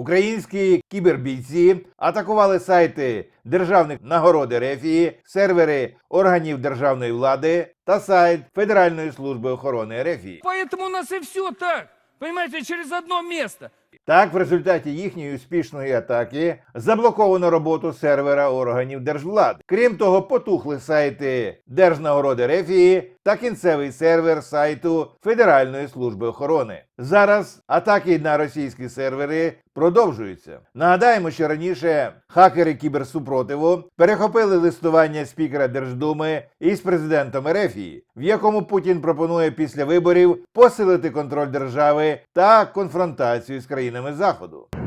Українські кібербійці атакували сайти державних нагород Ерефії, сервери органів державної влади та сайт Федеральної служби охорони Ерефії. Поэтому у нас и все так. Понимаете, через одно место. Так, в результаті їхньої успішної атаки заблоковано роботу сервера органів держвлади. Крім того, потухли сайти Держнагороди Рефії та кінцевий сервер сайту Федеральної служби охорони. Зараз атаки на російські сервери продовжуються. Нагадаємо, що раніше хакери кіберсупротиву перехопили листування спікера Держдуми із президентом Ерефії, в якому Путін пропонує після виборів посилити контроль держави та конфронтацію з країнами Заходу.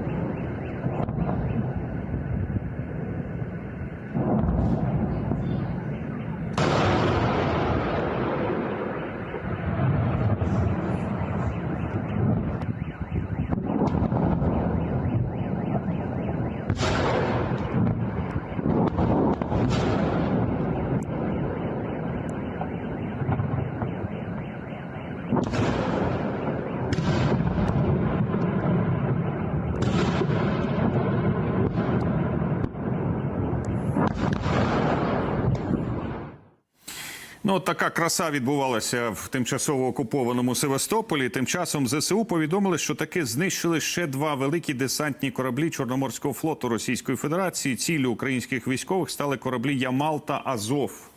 Ну, така краса відбувалася в тимчасово окупованому Севастополі. Тим часом ЗСУ повідомили, що таки знищили ще два великі десантні кораблі Чорноморського флоту Російської Федерації. Ціллю українських військових стали кораблі Ямал та Азов.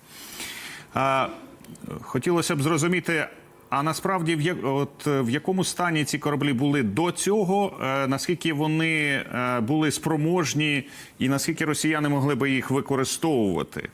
А, хотілося б зрозуміти. А насправді в я- от в якому стані ці кораблі були до цього? Е, наскільки вони е, були спроможні, і наскільки росіяни могли би їх використовувати?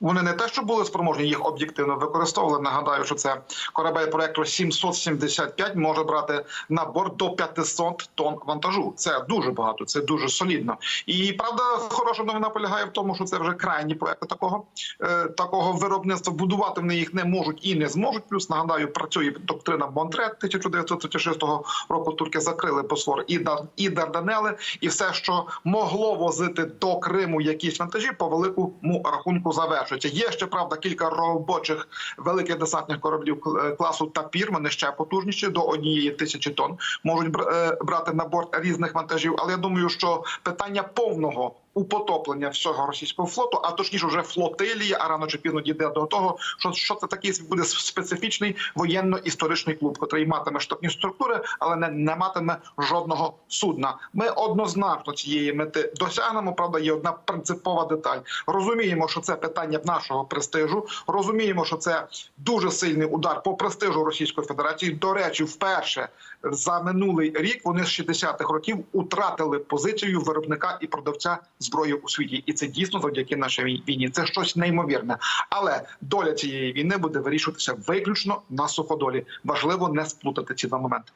Вони не те, що були спроможні, їх об'єктивно використовували. Нагадаю, що це корабель проекту 775 може брати на борт до 500 тонн вантажу. Це дуже багато, це дуже солідно. І правда, хороша новина полягає в тому, що це вже крайні проекти такого е, такого виробництва. Будувати вони їх не можуть і не зможуть. Плюс нагадаю, працює доктрина Монтре 1936 року. Турки закрили Босфор і Дар- і Дарданели, і все, що могло возити до Криму якісь вантажі, по великому рахунку завершується. Є ще правда кілька робочих великих десантних кораблів кл- класу Тапір. Вони ще потужніші до однієї тисячі тонн можуть е, брати на борт різних вантажів. Але я думаю, що питання повного употоплення всього російського флоту, а точніше вже флотилії, а рано чи пізно дійде до того, що, що це такий буде специфічний воєнно-історичний клуб, який матиме штатні структури, але не, не матиме жодного судна. Ми однозначно цієї мети досягнемо. Правда, є одна принципова деталь. Розуміємо, що це питання нашого престижу. Розуміємо, що це дуже сильний удар по престижу Російської Федерації. До речі, вперше за минулий рік вони з 60-х років утратили позицію виробника і продавця зброї у світі, і це дійсно завдяки нашій війні. Це щось неймовірне. Але доля цієї війни буде вирішуватися виключно на суходолі. Важливо не сплутати ці два моменти.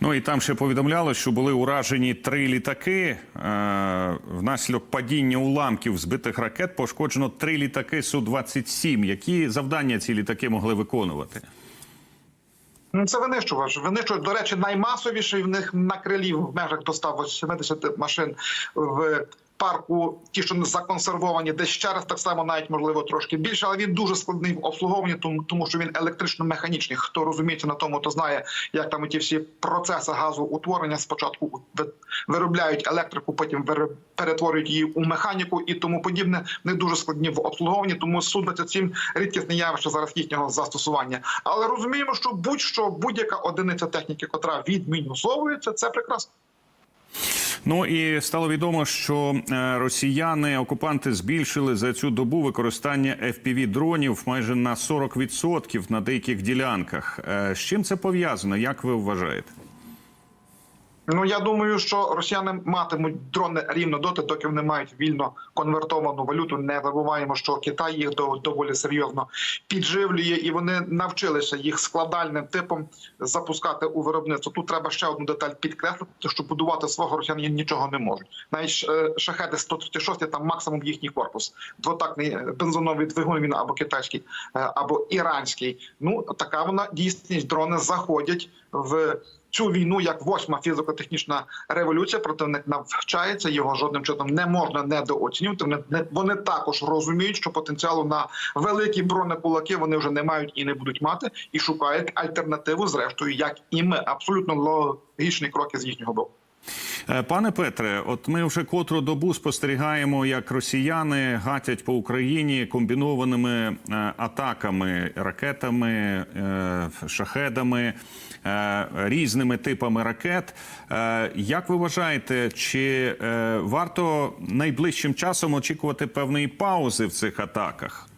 Ну і там ще повідомляли, що були уражені три літаки. Е, внаслідок падіння уламків збитих ракет пошкоджено три літаки Су-27. Які завдання ці літаки могли виконувати? Ну, Це винищувач. Винищувач, до речі, наймасовіший в них на крилі в межах до 180 машин в парку. Ті, що не законсервовані, десь ще раз так само, навіть можливо трошки більше, але він дуже складний в обслуговуванні, тому, тому що він електрично-механічний. Хто розуміється на тому, то знає, як там ті всі процеси газоутворення спочатку ви- виробляють електрику, потім перетворюють її у механіку і тому подібне. Не дуже складні в обслуговуванні, тому це цим рідкісне явище зараз їхнього застосування. Але розуміємо, що будь-що будь-яка одиниця техніки, котра відмінусовується, це прекрасно. Ну і стало відомо, що е, росіяни окупанти збільшили за цю добу використання fpv дронів майже на 40% на деяких ділянках. Е, з чим це пов'язано? Як ви вважаєте? Ну я думаю, що росіяни матимуть дрони рівно доти, доки вони мають вільно конвертовану валюту. Не забуваємо, що Китай їх доволі серйозно підживлює, і вони навчилися їх складальним типом запускати у виробництво. Тут треба ще одну деталь підкреслити, що будувати свого росіяни нічого не можуть. Навіть шахеди 136 там максимум їхній корпус. Двотактний е, бензоновий двигун він або китайський, е, або іранський. Ну така вона дійсність. Дрони заходять в цю війну як восьма фізико-технічна революція. Противник навчається, його жодним чином не можна недооцінювати. Вони, також розуміють, що потенціалу на великі бронекулаки вони вже не мають і не будуть мати, і шукають альтернативу, зрештою, як і ми. Абсолютно логічні кроки з їхнього боку. Е, Пане Петре, от ми вже котру добу спостерігаємо, як росіяни гатять по Україні комбінованими е, атаками, ракетами, е, шахедами, різними типами ракет. Як ви вважаєте, чи варто найближчим часом очікувати певної паузи в цих атаках?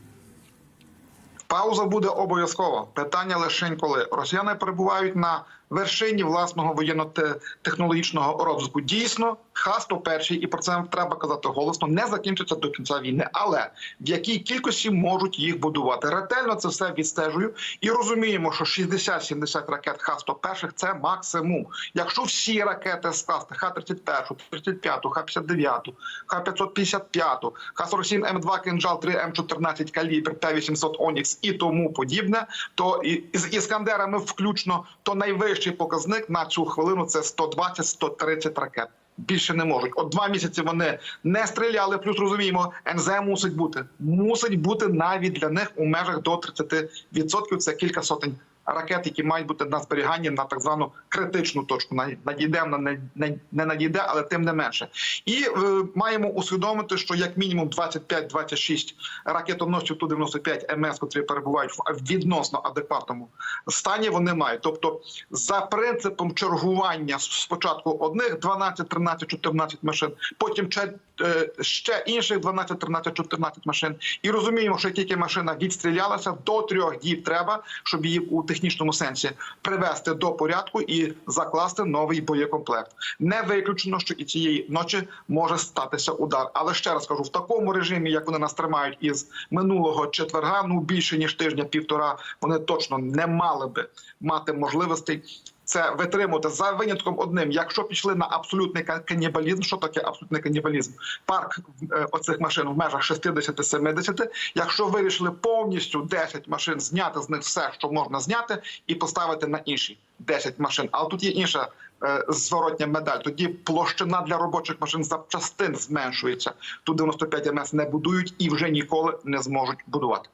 Пауза буде обов'язкова. Питання лише коли росіяни перебувають на вершині власного воєнно-технологічного розвитку. Дійсно, Х-101, і про це треба казати голосно, не закінчиться до кінця війни. Але в якій кількості можуть їх будувати? Ретельно це все відстежую і розуміємо, що 60-70 ракет Х-101 – це максимум. Якщо всі ракети скласти Х-31, 35, Х-59, Х-555, Х-47, М2, Кинжал 3, М14, Калібр, Т-800 Онікс і тому подібне, то і з іскандерами включно, то найвищий показник на цю хвилину це 120-130 ракет. Більше не можуть. От два місяці вони не стріляли. Плюс розуміємо, НЗ мусить бути. Мусить бути навіть для них у межах до 30%. Це кілька сотень ракет, які мають бути на зберіганні на так звану критичну точку. На- Надійде вона не, надійде, але тим не менше. І е, маємо усвідомити, що як мінімум 25-26 ракетоносців Ту-95 МС, котрі перебувають в відносно адекватному стані, вони мають. Тобто, за принципом чергування спочатку одних 12, 13, 14 машин, потім ще, е, інших 12, 13, 14 машин. І розуміємо, що тільки машина відстрілялася, до трьох діб треба, щоб її у технічному сенсі привести до порядку і закласти новий боєкомплект. Не виключено, що і цієї ночі може статися удар. Але ще раз кажу, в такому режимі, як вони нас тримають із минулого четверга, ну більше ніж тижня, півтора, вони точно не мали би мати можливостей. Це витримувати за винятком одним. Якщо пішли на абсолютний канібалізм, що таке абсолютний канібалізм? Парк е, оцих машин в межах 60-70. Якщо вирішили повністю 10 машин зняти з них все, що можна зняти, і поставити на інші 10 машин. Але тут є інша е, зворотня медаль. Тоді площина для робочих машин запчастин зменшується. Ту 95 МС не будують і вже ніколи не зможуть будувати.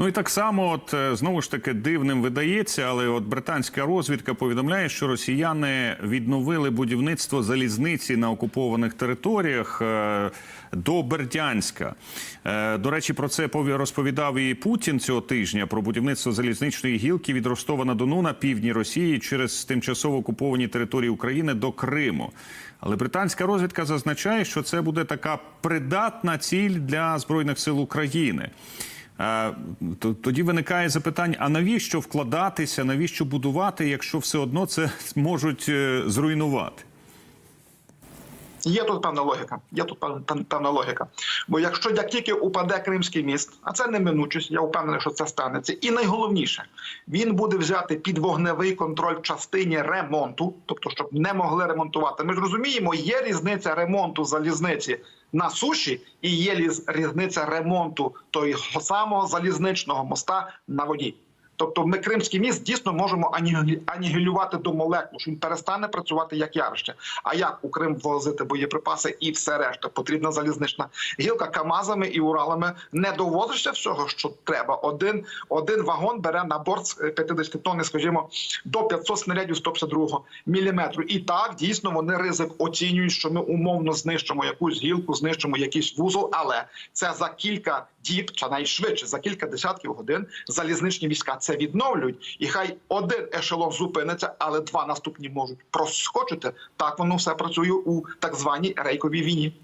Ну і так само, от е, знову ж таки дивним видається, але от британська розвідка повідомляє, що росіяни відновили будівництво залізниці на окупованих територіях е, до Бердянська. Е, До речі, про це пові- розповідав і Путін цього тижня про будівництво залізничної гілки від Ростова на Дону на півдні Росії через тимчасово окуповані території України до Криму. Але британська розвідка зазначає, що це буде така придатна ціль для збройних сил України. То- Тоді виникає запитання: а навіщо вкладатися, навіщо будувати, якщо все одно це можуть е, зруйнувати? Є тут певна логіка. Є тут пев- пев- певна логіка. Бо якщо як тільки упаде Кримський міст, а це неминучість, я впевнений, що це станеться. І найголовніше, він буде взяти під вогневий контроль частині ремонту, тобто, щоб не могли ремонтувати. Ми ж розуміємо, є різниця ремонту залізниці на суші, і є різниця ремонту того самого залізничного моста на воді. Тобто ми Кримський міст дійсно можемо анігілювати до молекул, що він перестане працювати як ярище. А як у Крим возити боєприпаси і все решта? Потрібна залізнична гілка Камазами і Уралами не довозишся всього, що треба. Один, один вагон бере на борт е, 50 тонн, скажімо, до 500 снарядів 152 міліметру. І так дійсно вони ризик оцінюють, що ми умовно знищимо якусь гілку, знищимо якийсь вузол, але це за кілька чи навіть за кілька десятків годин залізничні війська це відновлюють, і хай один ешелон зупиниться, але два наступні можуть проскочити. Так воно все працює у так званій рейковій війні.